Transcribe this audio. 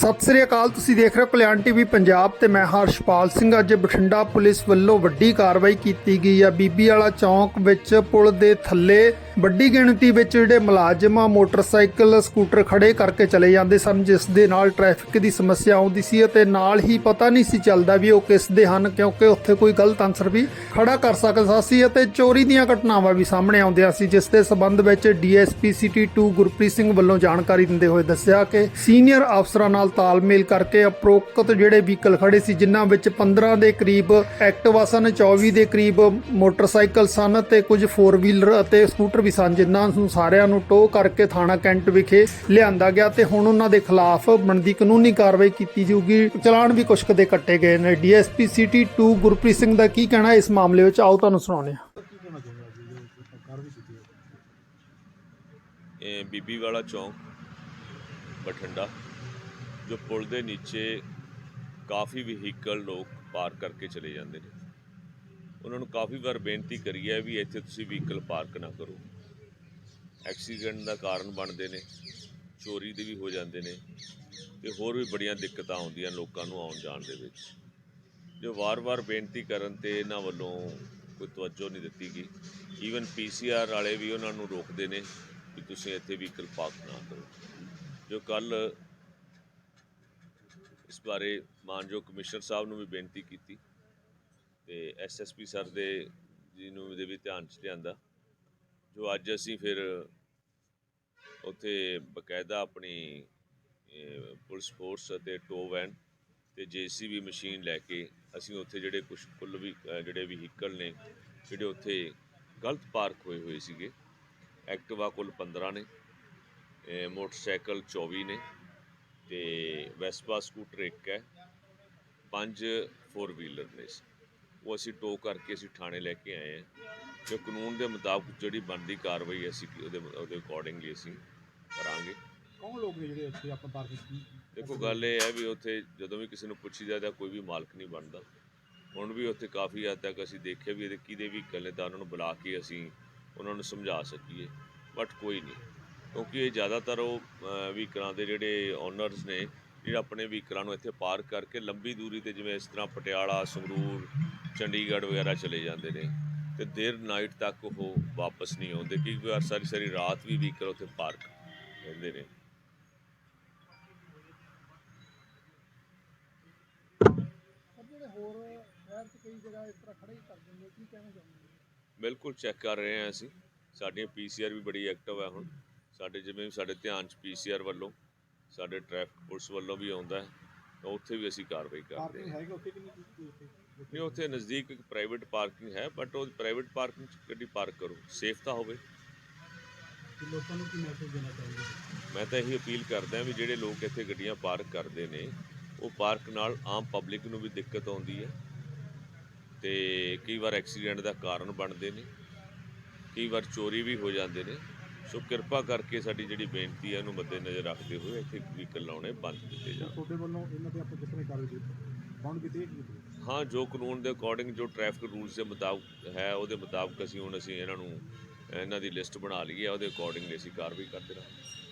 ਸਤਿ ਸ੍ਰੀ ਅਕਾਲ, ਤੁਸੀਂ ਦੇਖ ਰਹੇ ਹੋ ਕਲਿਆਣ ਟੀਵੀ ਪੰਜਾਬ ਤੇ ਮੈਂ ਹਰਸ਼ਪਾਲ ਸਿੰਘ। ਅੱਜ ਬਠਿੰਡਾ ਪੁਲਿਸ ਵੱਲੋਂ ਵੱਡੀ ਕਾਰਵਾਈ ਕੀਤੀ ਗਈ ਆ। ਬੀਬੀ ਵਾਲਾ ਚੌਂਕ ਵਿੱਚ ਪੁਲ ਦੇ ਥੱਲੇ ਵੱਡੀ ਗਿਣਤੀ ਵਿੱਚ ਜਿਹੜੇ ਮੁਲਾਜ਼ਮ ਮੋਟਰਸਾਈਕਲ, ਸਕੂਟਰ ਖੜੇ ਕਰਕੇ ਚਲੇ ਜਾਂਦੇ ਸਨ, ਜਿਸ ਦੇ ਨਾਲ ਟ੍ਰੈਫਿਕ ਦੀ ਸਮੱਸਿਆ ਆਉਂਦੀ ਸੀ ਅਤੇ ਨਾਲ ਹੀ ਪਤਾ ਨਹੀਂ ਸੀ ਚੱਲਦਾ ਵੀ ਉਹ ਕਿਸ ਦੇ ਹਨ, ਕਿਉਂਕਿ ਉੱਥੇ ਕੋਈ ਗਲਤ ਅਨਸਰ ਵੀ ਖੜਾ ਕਰ ਸਕਦਾ ਸੀ ਅਤੇ ਚੋਰੀ ਦੀਆਂ ਘਟਨਾਵਾਂ ਵੀ ਸਾਹਮਣੇ ਆਉਂਦੀਆਂ ਸੀ, ਜਿਸ ਦੇ ਸਬੰਧ ਵਿੱਚ ਡੀਐਸਪੀ ਸਿਟੀ 2 ਗੁਰਪ੍ਰੀਤ ਸਿੰਘ ਵੱਲੋਂ ਜਾਣਕਾਰੀ ਦਿੰਦੇ ਹੋਏ ਦੱਸਿਆ ਕਿ ਸੀਨੀਅਰ ਅਫਸਰਾਂ ਨਾਲ ਤਾਲਮੇਲ ਕਰਕੇ ਅਪਰੋਕਤ ਜਿਹੜੇ ਵਹੀਕਲ ਖੜੇ ਸੀ, ਜਿਨ੍ਹਾਂ ਵਿੱਚ 15 ਦੇ ਕਰੀਬ ਐਕਟਿਵਾ ਸਨ 24 ਦੇ ਕਰੀਬ ਮੋਟਰਸਾਈਕਲ ਸਨ ਤੇ ਕੁਝ 4 ਵੀਲਰ ਅਤੇ ਸਕੂਟਰ ਵੀ ਸਨ, ਜਿਨ੍ਹਾਂ ਨੂੰ ਸਾਰਿਆਂ ਨੂੰ ਟੋ ਕਰਕੇ ਥਾਣਾ ਕੈਂਟ ਵਿਖੇ ਲਿਆਂਦਾ ਗਿਆ ਤੇ ਹੁਣ ਉਹਨਾਂ ਦੇ ਖਿਲਾਫ ਬਣਦੀ ਕਾਨੂੰਨੀ ਕਾਰਵਾਈ ਕੀਤੀ ਜਾਊਗੀ। ਚਲਾਨ ਵੀ ਕੁਛ ਕਦੇ ਕੱਟੇ ਗਏ ਨੇ। ਡੀਐਸਪੀ ਸਿਟੀ 2 ਗੁਰਪ੍ਰੀਤ ਸਿੰਘ ਦਾ ਕੀ ਕਹਿਣਾ ਇਸ ਮਾਮਲੇ ਵਿੱਚ ਆਓ ਤੁਹਾਨੂੰ ਸੁਣਾਉਂਦੇ ਹਾਂ। ਇਹ ਬੀਬੀ ਵਾਲਾ ਚੌਂਕ, ਬਠਿੰਡਾ, ਜੋ ਪੁਲ ਦੇ ਨੀਚੇ ਕਾਫੀ ਵਹੀਕਲ ਲੋਕ ਪਾਰਕ ਕਰਕੇ ਚਲੇ ਜਾਂਦੇ ਨੇ। ਉਹਨਾਂ ਨੂੰ ਕਾਫੀ ਵਾਰ ਬੇਨਤੀ ਕਰੀ ਹੈ ਵੀ ਇੱਥੇ ਤੁਸੀਂ ਵਹੀਕਲ ਪਾਰਕ ਨਾ ਕਰੋ। ਐਕਸੀਡੈਂਟ ਦਾ ਕਾਰਨ ਬਣਦੇ ਨੇ, ਚੋਰੀ ਦੇ ਵੀ ਹੋ ਜਾਂਦੇ ਨੇ ਤੇ ਹੋਰ ਵੀ ਬੜੀਆਂ ਦਿੱਕਤਾਂ ਆਉਂਦੀਆਂ ਲੋਕਾਂ ਨੂੰ ਆਉਣ ਜਾਣ ਦੇ ਵਿੱਚ। ਜੋ ਵਾਰ-ਵਾਰ ਬੇਨਤੀ ਕਰਨ ਤੇ ਇਹਨਾਂ ਵੱਲੋਂ ਕੋਈ ਤਵੱਜੋ ਨਹੀਂ ਦਿੱਤੀ ਗਈ। ਈਵਨ ਪੀਸੀਆਰ ਵਾਲੇ ਵੀ ਉਹਨਾਂ ਨੂੰ ਰੋਕਦੇ ਨੇ ਕਿ ਤੁਸੀਂ ਇੱਥੇ ਵਹੀਕਲ ਪਾਰਕ ਨਾ ਕਰੋ। ਜੋ ਕੱਲ ਇਸ ਬਾਰੇ ਮਾਨਯੋਗ ਕਮਿਸ਼ਨਰ ਸਾਹਿਬ ਨੂੰ ਵੀ ਬੇਨਤੀ ਕੀਤੀ ਤੇ ਐਸਐਸਪੀ ਸਰ ਦੇ ਜੀ ਨੂੰ ਇਹਦੇ ਵੀ ਧਿਆਨ ਚ ਲਿਆਂਦਾ। ਜੋ ਅੱਜ ਅਸੀਂ ਫਿਰ ਉੱਥੇ ਬਕਾਇਦਾ ਆਪਣੀ ਪੁਲਿਸ ਫੋਰਸ ਅਤੇ ਟੋ ਵੈਨ ਤੇ ਜੀਸੀਬੀ ਮਸ਼ੀਨ ਲੈ ਕੇ ਅਸੀਂ ਉੱਥੇ ਜਿਹੜੇ ਕੁਝ ਕੁੱਲ ਵੀ ਜਿਹੜੇ ਵਹੀਕਲ ਨੇ, ਜਿਹੜੇ ਉੱਥੇ ਗਲਤ ਪਾਰਕ ਹੋਏ ਹੋਏ ਸੀਗੇ, ਐਕਟਿਵਾ ਕੁੱਲ 15 ਨੇ ਮੋਟਰਸਾਈਕਲ 24 ਨੇ ਤੇ ਵੈਸਪਾ ਸਕੂਟਰ ਇੱਕ ਹੈ, ਪੰਜ 4 ਵੀਲਰ ਨੇ ਉਹ ਅਸੀਂ ਟੋ ਕਰਕੇ ਅਸੀਂ ਥਾਣੇ ਲੈ ਕੇ ਆਏ ਹਾਂ। ਜੋ ਕਾਨੂੰਨ ਦੇ ਮੁਤਾਬਕ ਜਿਹੜੀ ਬਣਦੀ ਕਾਰਵਾਈ ਅਸੀਂ ਕੀ- ਉਹਦੇ ਉਹਦੇ ਅਕੋਰਡਿੰਗਲੀ ਅਸੀਂ ਕਰਾਂਗੇ। ਕੌਣ ਲੋਕ ਨੇ ਜਿਹੜੇ ਇੱਥੇ ਆਪਾਂ ਪਾਰਕ ਵਿੱਚ ਦੇਖੋ ਗੱਲ ਇਹ ਹੈ ਵੀ ਉੱਥੇ ਜਦੋਂ ਵੀ ਕਿਸੇ ਨੂੰ ਪੁੱਛੀਦਾ ਤਾਂ ਕੋਈ ਵੀ ਮਾਲਕ ਨਹੀਂ ਬਣਦਾ। ਹੁਣ ਵੀ ਉੱਥੇ ਕਾਫੀ ਹੱਦ ਤੱਕ ਅਸੀਂ ਦੇਖਿਆ ਵੀ ਇਹਦੇ ਕਿਹਦੇ ਵੀ ਨੇ ਤਾਂ ਉਹਨਾਂ ਨੂੰ ਬੁਲਾ ਕੇ ਅਸੀਂ ਉਹਨਾਂ ਨੂੰ ਸਮਝਾ ਸਕੀਏ ਬਟ ਕੋਈ ਨਹੀਂ। ਕਿਉਂਕਿ ਇਹ ਜ਼ਿਆਦਾਤਰ ਉਹ ਵਹੀਕਲਾਂ ਦੇ ਜਿਹੜੇ ਓਨਰਸ ਨੇ ਜਿਹੜੇ ਆਪਣੇ ਵਹੀਕਲਾਂ ਨੂੰ ਇੱਥੇ ਪਾਰਕ ਕਰਕੇ ਲੰਬੀ ਦੂਰੀ ਤੇ ਜਿਵੇਂ ਇਸ ਤਰ੍ਹਾਂ ਪਟਿਆਲਾ ਸੰਗਰੂਰ ਚੰਡੀਗੜ੍ਹ ਵਗੈਰਾ ਚਲੇ ਜਾਂਦੇ ਨੇ ਤੇ ਦੇਰ ਨਾਈਟ ਤੱਕ ਉਹ ਵਾਪਸ ਨਹੀਂ ਆਉਂਦੇ ਕਈ ਵਾਰ ਸਾਰੀ ਸਾਰੀ ਰਾਤ ਵੀ ਵਹੀਕਲ ਉੱਥੇ ਪਾਰਕ ਰਹਿੰਦੇ ਨੇ। ਕੀ ਬਿਲਕੁਲ ਚੈੱਕ ਕਰ ਰਹੇ ਹਾਂ ਅਸੀਂ। ਸਾਡੀਆਂ ਪੀਸੀਆਰ ਵੀ ਬੜੀ ਐਕਟਿਵ ਹੈ ਹੁਣ। ਸਾਡੇ ਜਿਵੇਂ ਸਾਡੇ ਧਿਆਨ ਚ ਪੀਸੀਆਰ ਵੱਲੋਂ ਸਾਡੇ ਟ੍ਰੈਫਿਕ ਪੁਲਿਸ ਵੱਲੋਂ ਵੀ ਆਉਂਦਾ ਹੈ ਉੱਥੇ ਵੀ ਅਸੀਂ ਕਾਰਵਾਈ ਕਰਦੇ ਹਾਂ। ਕਿ ਨਹੀਂ ਉੱਥੇ ਨਜ਼ਦੀਕ ਇੱਕ ਪ੍ਰਾਈਵੇਟ ਪਾਰਕਿੰਗ ਹੈ ਬਟ ਉਹ ਪ੍ਰਾਈਵੇਟ ਪਾਰਕਿੰਗ ਚ ਗੱਡੀ ਪਾਰਕ ਕਰੋ ਸੇਫ ਤਾਂ ਹੋਵੇ। ਤੇ ਲੋਕਾਂ ਨੂੰ ਕੀ ਮੈਸੇਜ ਦੇਣਾ ਚਾਹੁੰਦੇ ਮੈਂ ਤਾਂ ਇਹੀ ਅਪੀਲ ਕਰਦਾ ਵੀ ਜਿਹੜੇ ਲੋਕ ਇੱਥੇ ਗੱਡੀਆਂ ਪਾਰਕ ਕਰਦੇ ਨੇ ਉਹ ਪਾਰਕ ਨਾਲ ਆਮ ਪਬਲਿਕ ਨੂੰ ਵੀ ਦਿੱਕਤ ਆਉਂਦੀ ਹੈ। ਤੇ ਕਈ ਵਾਰ ਐਕਸੀਡੈਂਟ ਦਾ ਕਾਰਨ ਬਣਦੇ ਨੇ ਕਈ ਵਾਰ ਚੋਰੀ ਵੀ ਹੋ ਜਾਂਦੇ ਨੇ। ਸੋ ਕਿਰਪਾ ਕਰਕੇ ਸਾਡੀ ਜਿਹੜੀ ਬੇਨਤੀ ਹੈ ਉਹਨੂੰ ਮੱਦੇਨਜ਼ਰ ਰੱਖਦੇ ਹੋਏ ਇੱਥੇ ਵਹੀਕਲ ਲਾਉਣੇ ਬੰਦ ਕੀਤੇ ਜਾਣ। ਤੁਹਾਡੇ ਵੱਲੋਂ ਇਹਨਾਂ ਤੇ ਆਪਾਂ ਕਿਸ ਤਰ੍ਹਾਂ ਕਾਰਵਾਈ ਕੀਤੀ? ਬੰਦ ਕੀਤੀ ਹੈ ਹਾਂ, ਜੋ ਕਾਨੂੰਨ ਦੇ ਅਕੋਰਡਿੰਗ ਜੋ ਟ੍ਰੈਫਿਕ ਰੂਲਸ ਦੇ ਮੁਤਾਬਕ ਹੈ, ਉਹਦੇ ਮੁਤਾਬਕ ਅਸੀਂ ਹੁਣ ਅਸੀਂ ਇਹਨਾਂ ਨੂੰ, ਇਹਨਾਂ ਦੀ ਲਿਸਟ ਬਣਾ ਲਈ ਹੈ ਉਹਦੇ ਅਕੋਰਡਿੰਗਲੀ ਅਸੀਂ ਕਾਰਵਾਈ ਕਰਦੇ ਰਹਾਂਗੇ।